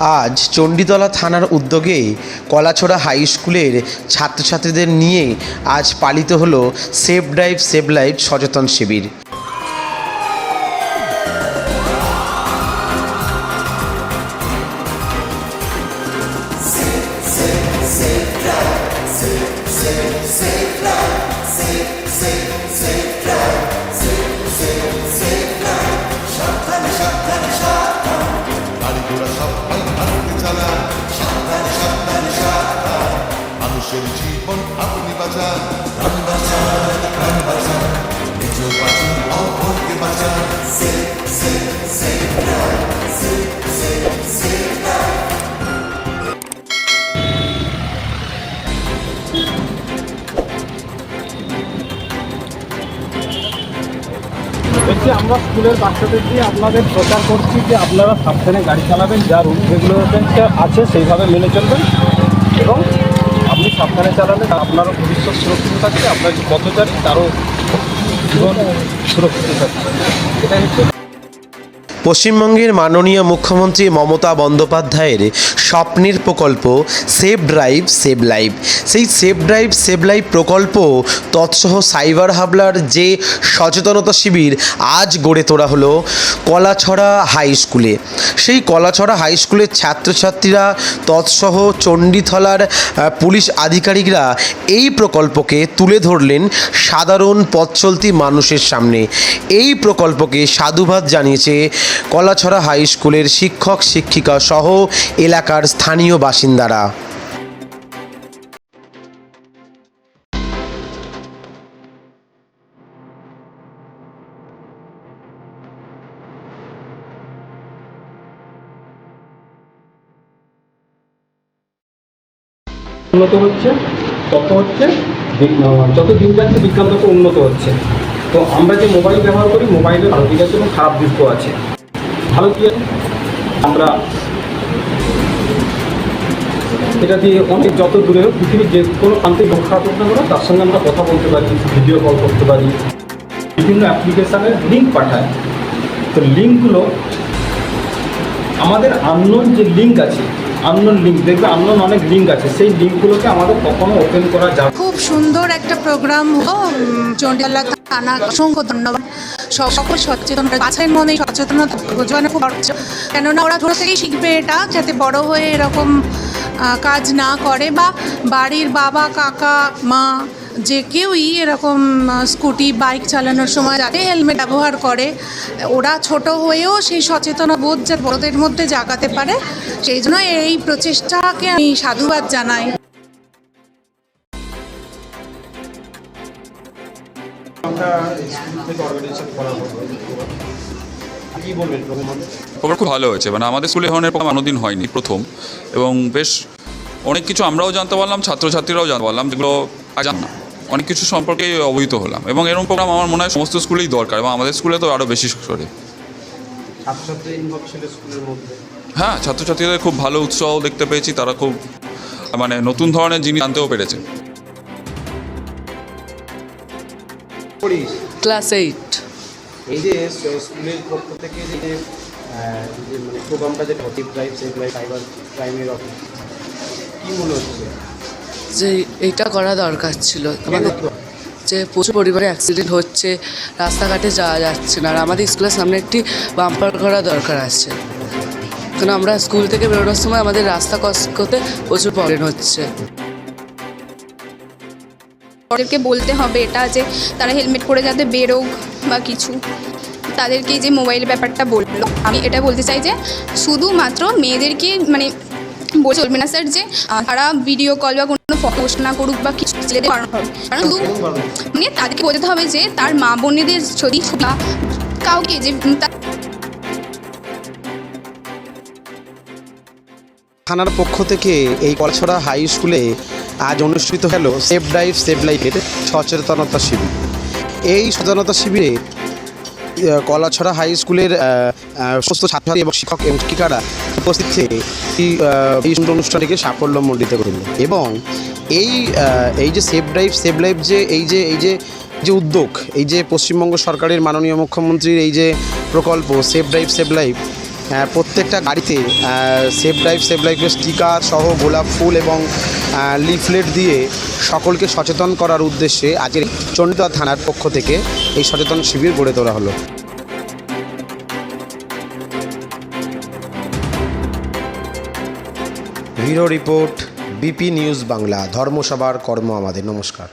আজ চণ্ডীতলা থানার উদ্যোগে কলাছড়া হাই স্কুলের ছাত্রছাত্রীদের নিয়ে আজ পালিত হলো সেভ ড্রাইভ, সেভ লাইফ সচেতন শিবির। বলছি, আমরা স্কুলের বাচ্চাদের দিয়ে আপনাদের প্রচার করছি যে আপনারা সাবধানে গাড়ি চালাবেন, যা রুল রেগুলেশন আছে সেইভাবে মেনে চলবেন। এবং আপনি সাবধানে চালালে আপনারও ভবিষ্যৎ সুরক্ষিত থাকবে, আপনার যে পথচারী, তারও জীবন সুরক্ষিত থাকবে। এটাই হচ্ছে পশ্চিমবঙ্গের মাননীয় মুখ্যমন্ত্রী মমতা বন্দ্যোপাধ্যায়ের স্বপ্নের প্রকল্প সেভ ড্রাইভ সেভ লাইফ সেই সেভ ড্রাইভ সেভ লাইফ প্রকল্প তৎসহ সাইবার হাবলার যে সচেতনতা শিবির আজ গড়ে তোলা হলো কলাছড়া হাই স্কুলে। সেই কলাছড়া হাই স্কুলের ছাত্রছাত্রীরা তৎসহ চণ্ডীথলার পুলিশ আধিকারিকরা এই প্রকল্পকে তুলে ধরলেন সাধারণ পথ চলতি মানুষের সামনে। এই প্রকল্পকে সাধুবাদ জানিয়েছে কলাছড়া হাই স্কুলের শিক্ষক, শিক্ষিকা সহ এলাকার স্থানীয় বাসিন্দারা। উন্নত হচ্ছে, তত হচ্ছে যত দিন যাচ্ছে বিজ্ঞান তত উন্নত হচ্ছে। তো আমরা যে মোবাইল ব্যবহার করি মোবাইলের ভালো দিক আছে এবং খারাপ দিকও আছে। আছে? আমরা এটা দিয়ে অনেক যত দূরে পৃথিবীর যে কোনো প্রান্তে রক্ষা করতে পারো তার সঙ্গে আমরা কথা বলতে পারি ভিডিও কল করতে পারি, বিভিন্ন অ্যাপ্লিকেশানের লিঙ্ক পাঠায়। তো লিঙ্কগুলো আমাদের আননোন যে লিঙ্ক আছে আননোন লিঙ্ক দেখবে আননোন অনেক লিঙ্ক আছে, সেই লিঙ্কগুলোকে আমাদের কখনো ওপেন করা যাবে খুব সুন্দর একটা প্রোগ্রাম থানা, অসংখ্য ধন্যবাদ। সকল সচেতন বাচ্চাদের মনে সচেতনতা বোঝানো খুব। কেননা ওরা ছোটো থেকেই শিখবে এটা, যাতে বড় হয়ে এরকম কাজ না করে বা বাড়ির বাবা, কাকা, মা, যে কেউই এরকম স্কুটি, বাইক চালানোর সময় যাতে হেলমেট ব্যবহার করে, ওরা ছোট হয়েও সেই সচেতন বোধ যাতে বড়দের মধ্যে জাগাতে পারে সেই জন্য এই প্রচেষ্টাকে আমি সাধুবাদ জানাই প্রোগ্রাম খুব ভালো হয়েছে। মানে আমাদের স্কুলে ধরনের প্রোগ্রাম হয়নি প্রথম। এবং বেশ অনেক কিছু আমরাও জানতে পারলাম ছাত্রছাত্রীরাও জানতে পারলাম যেগুলো জান না। অনেক কিছু সম্পর্কে অবহিত হলাম। এবং এরকম প্রোগ্রাম আমার মনে হয় সমস্ত স্কুলেই দরকার এবং আমাদের স্কুলে তো আরও বেশি করে। হ্যাঁ ছাত্রছাত্রীদের খুব ভালো উৎসাহ দেখতে পেয়েছি। তারা খুব মানে নতুন ধরনের জিনিস জানতেও পেরেছে। Class eight. এই যে স্কুলের পক্ষ থেকে যে মানে প্রোগ্রামটা যেটা হচ্ছে ড্রাইভ সেভ লাইফ সাইবার ক্রাইমের অফিস কী মনে হচ্ছে? যে এইটা করা দরকার ছিল। আমাদের যে প্রচুর পরিমাণে অ্যাক্সিডেন্ট হচ্ছে রাস্তাঘাটে যাওয়া যাচ্ছে না আর আমাদের স্কুলের সামনে একটি বাম্পার করা দরকার আছে। কারণ আমরা স্কুল থেকে বেরোনোর সময় আমাদের রাস্তা ক্রস করতে প্রচুর প্রবলেম হচ্ছে। ওদেরকে বলতে হবে এটা যে তারা হেলমেট পরে যাতে বেরোক বা কিছু। তাদেরকে যে মোবাইল ব্যাপারটা বলল। আমি এটা বলতে চাই যে শুধুমাত্র মেয়েদেরকে মানে বলে চলবে না স্যার যে তারা ভিডিও কল বা কোনো পোস্ট না করুক বা কিছু ছেলেদের বাড়ানো হবে কারণ শুধু মানে তাদেরকে বোঝাতে হবে যে তার মা বোনেদের যদি কাউকে যে থানার পক্ষ থেকে এই কলছড়া হাই স্কুলে আজ অনুষ্ঠিত হল সেভ ড্রাইভ সেভ লাইফের সচেতনতা শিবির। এই সচেতনতা শিবিরে কলাছড়া হাই স্কুলের সমস্ত ছাত্রছাত্রী এবং শিক্ষক এবং শিক্ষিকারা উপস্থিত থেকে এই, সুন্দর অনুষ্ঠানটিকে সাফল্যমণ্ডিত করল এবং এই এই যে সেভ ড্রাইভ সেভ লাইফ যে এই যে এই যে যে উদ্যোগ এই যে পশ্চিমবঙ্গ সরকারের মাননীয় মুখ্যমন্ত্রীর এই যে প্রকল্প সেভ ড্রাইভ সেভ লাইফ প্রত্যেকটা গাড়িতে সেফ ড্রাইভ সেফ লাইফের স্টিকার সহ গোলাপ ফুল এবং লিফলেট দিয়ে সকলকে সচেতন করার উদ্দেশ্যে আজকের চণ্ডীদার থানার পক্ষ থেকে এই সচেতন শিবির গড়ে তোলা হলো। Bureau report, BP news Bangla, ধর্মসভার কর্ম আমাদের। নমস্কার।